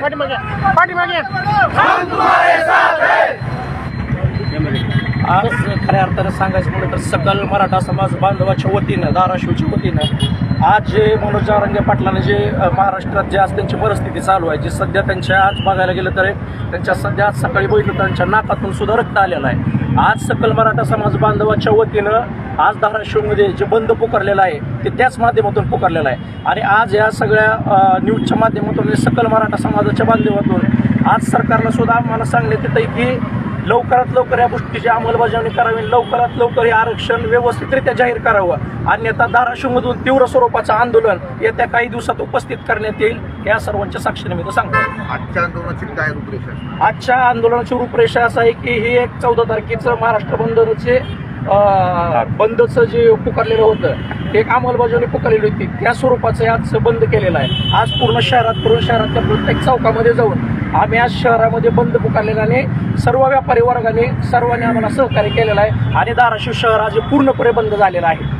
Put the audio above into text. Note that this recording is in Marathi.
पाठीमागे पाठीमागे आज खऱ्या अर्थानं सांगायचं म्हणलं तर सकल मराठा समाज बांधवाच्या वतीनं धाराशिवच्या वतीनं आज जे मनोज रंगे पाटलानं जे महाराष्ट्रात जे आज त्यांची परिस्थिती चालू आहे जे सध्या त्यांच्या आज बघायला गेलं तर त्यांच्या सध्या आज सकाळी बघितलं त्यांच्या नाकातून सुद्धा रक्त आलेलं आहे. आज सकल मराठा समाज बांधवाच्या वतीनं आज धाराशिवमध्ये जे बंद पुकारलेलं आहे ते त्याच माध्यमातून पुकारलेलं आहे. आणि आज या सगळ्या न्यूजच्या माध्यमातून म्हणजे सकल मराठा समाजाच्या माध्यमातून आज सरकारला सुद्धा आम्हाला सांगण्यात येतं आहे की लवकरात लवकर या गोष्टीची अंमलबजावणी करावी लवकरात लवकर हे आरक्षण व्यवस्थितरित्या जाहीर करावं. अन्यथा धाराशिवमधून तीव्र स्वरूपाचं आंदोलन येत्या काही दिवसात उपस्थित करण्यात येईल या सर्वांच्या साक्षीने मी तर सांगतो. आजच्या आंदोलनाची काय रूपरेषा? आजच्या आंदोलनाची रूपरेषा असं आहे की ही एक चौदा तारखेचं महाराष्ट्र बंदचे बंदचं जे पुकारलेलं होतं ते एक अंमलबजावणी पुकारलेली होती. त्या स्वरूपाचं आज बंद केलेलं आहे. आज पूर्ण शहरात पूर्ण शहरातल्या प्रत्येक चौकामध्ये जाऊन आम्ही आज शहरामध्ये बंद पुकारलेल्याने सर्व व्यापारी वर्गाने सर्वांनी आम्हाला सहकार्य केलेलं आहे आणि धाराशिव शहर आज पूर्णपणे बंद झालेलं आहे.